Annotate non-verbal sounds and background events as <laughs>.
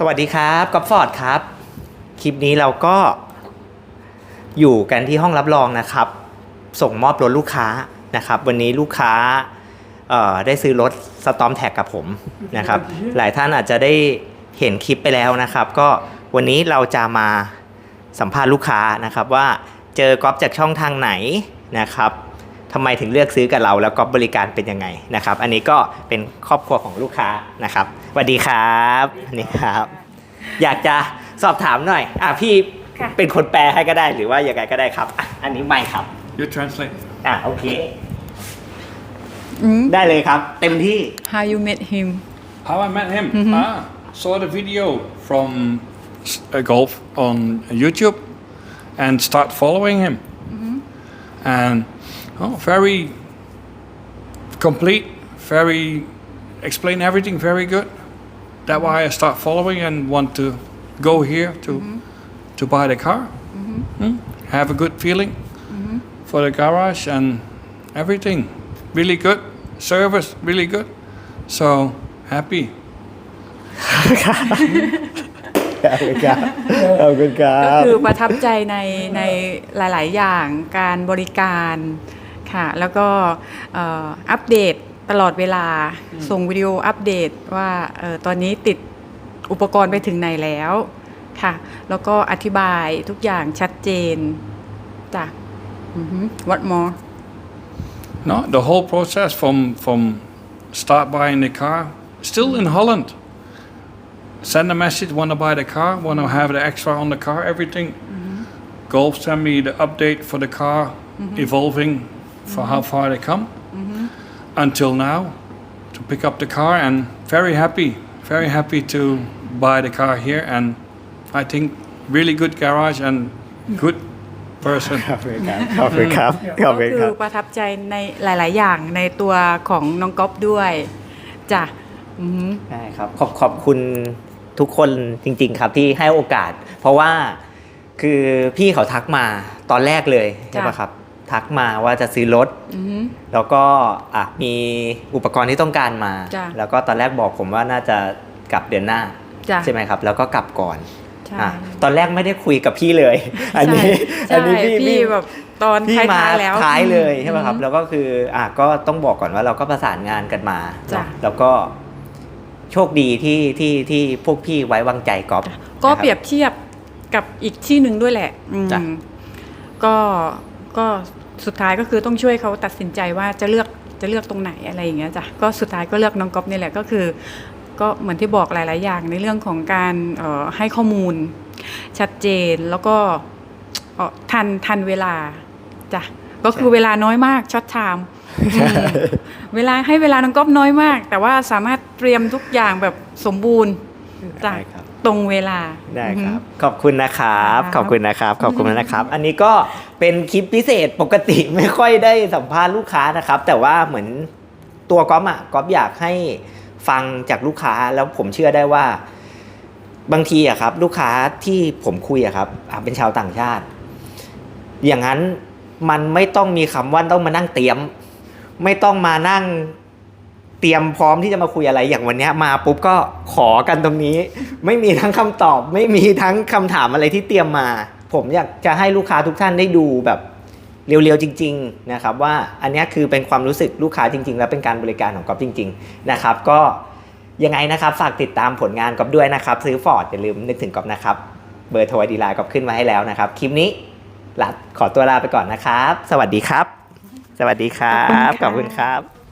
สวัสดีครับกอฟฟอร์ดครับ คลิปนี้เราก็อยู่กันที่ห้องรับรองนะครับ ส่งมอบรถลูกค้านะครับ วันนี้ลูกค้าได้ซื้อรถสตอมแท็กกับผมนะครับ หลายท่านอาจจะได้เห็นคลิปไปแล้วนะครับ ก็วันนี้เราจะมาสัมภาษณ์ลูกค้านะครับว่าเจอกอฟจากช่องทางไหนนะครับ ทำไมถึงเลือกซื้อกับเรา แล้วกอฟบริการเป็นยังไงนะครับ อันนี้ก็เป็นครอบครัวของลูกค้านะครับสวัสดีครับนี่ครับ อยากจะสอบถามหน่อยอะพี่ค่ะ เป็นคนแปลให้ก็ได้หรือว่ายังไงก็ได้ครับอะอันนี้ไม่ครับ You translate. อะโอเค Mm. ได้เลยครับ เต็มที่ How you met him? How I met him? Ah, saw the video from s- uh, golf on YouTube and start following him. And oh, very complete, very explain everything very good. That's why I start following and want to go here to mm-hmm. to buy the car. Mm-hmm. Hmm? Have a good feeling mm-hmm. for the garage and everything. Really good service, really good. So happy. <laughs> <laughs> การเป็นการขอบคุณครัก็บ ค่ะ แล้วก็เอ่ออัปเดตตลอดเวลาส่งวิดีโออัปเดตว่าเออตอนนี้ติดอุปกรณ์ไปถึงไหนแล้วค่ะ แล้วก็อธิบายทุกอย่างชัดเจนจ้ะอือฮึ what more No, the whole process from from start buying the car, still in Holland. Send a message, want to buy the car, want to have the extra on the car, everything. Golf send me the update for the car, evolving for how far they come. Until now, to pick up the car and very happy, very happy to buy the car here and I think really good garage and good person. ขอบคุณครับขอบคุณครับขอบก็คุณคืครัอบประทับใจในหลาย ๆ อย่างในตัวของน้องก๊อฟด้วยจ้ะอือฮึได้ครับขอบขอบคุณทุกคนจริง ๆ ครับที่ให้โอกาส เพราะว่าคือพี่เขาทักมาตอนแรกเลยใช่ปะครับ ทักมาว่าจะซื้อรถอือฮึแล้วก็อะมีอุปกรณ์ที่ต้องการมาจ้ะแล้วก็ตอนแรกบอกผมว่าน่าจะกลับเดือนหน้าจ้ะใช่ไหมครับ แล้วก็กลับก่อนใช่อะตอนแรกไม่ได้คุยกับพี่เลย อันนี้ใช่อันนี้พี่พี่พี่แบบตอนพี่ท้มาายๆแล้วท้ายเลยใช่ไหมครับอือฮึแล้วก็คืออะก็ต้องบอกก่อนว่าเราก็ประสานงานกันมาจ้ะเนอะแล้วก็โชคดีที่ที่ที่พวกพี่ไว้วางใจก๊อฟก็นะครับเปรียบเทียบกับอีกที่หนึ่งด้วยแหละอืมจ้ะก็ก็ สุดท้ายก็คือต้องช่วยเขาตัดสินใจว่าจะเลือกจะเลือกตรงไหนอะไรอย่างเงี้ยจ้ะก็สุดท้ายก็เลือกน้องก๊อฟนี่แหละก็คือ ก็เหมือนที่บอกหลาย ๆ อย่างในเรื่องของการเอ่อให้ข้อมูลชัดเจนแล้วก็เอ่อทันทันเวลาจ้ะก็คือใช่เวลาน้อยมากช็อตไทม์เวลาให้เวลาน้องก๊อฟน้อยมาก แต่ว่าสามารถเตรียมทุกอย่างแบบสมบูรณ์จ้ะได้ครับ ตรงเวลาได้คอือรัฮึบขอบคุณนะครับครับ ขอบคุณนะครับ ขอบคุณนะครับ อันนี้ก็เป็นคลิปพิเศษปกติไม่ค่อยได้สัมภาษณ์ลูกค้านะครับ แต่ว่าเหมือนตัวก๊อฟอะก๊อฟอยากให้ฟังจากลูกค้าแล้วผมเชื่อได้ว่า บางทีอะครับ ลูกค้าที่ผมคุยอะครับอะเป็นชาวต่างชาติ อย่างนั้นมันไม่ต้องมีคำว่าต้องมานั่งเตรียม ไม่ต้องมานั่งเต รียมพร้อมที่จะมาคุยอะไรอย่างวันเนี้ยมาปุ๊บก็ขอกันตรงนี้ ไม่มีทั้งคำตอบ ไม่มีทั้งคำถามอะไรที่เตรียมมา ผมอยากจะให้ลูกค้าทุกท่านได้ดูแบบเร็วๆจริง ๆนะครับ ว่าอันเนี้ยคือเป็นความรู้สึกลูกค้าจริง ๆ และเป็นการบริการของก๊อฟจริง ๆ นะครับ ก็ยังไงนะครับฝากติดตามผลงานก๊อฟด้วยนะครับ ซื้อฟอร์ดอย่าลืมนึกถึงก๊อฟนะครับเบอร์โทรดีไลน์ก๊อฟขึ้นมาให้แล้วนะครับคลิปนี้ลาขอตัวลาไปก่อนนะครับ สวัสดีครับ สวัสดีครับขอบคุณครับ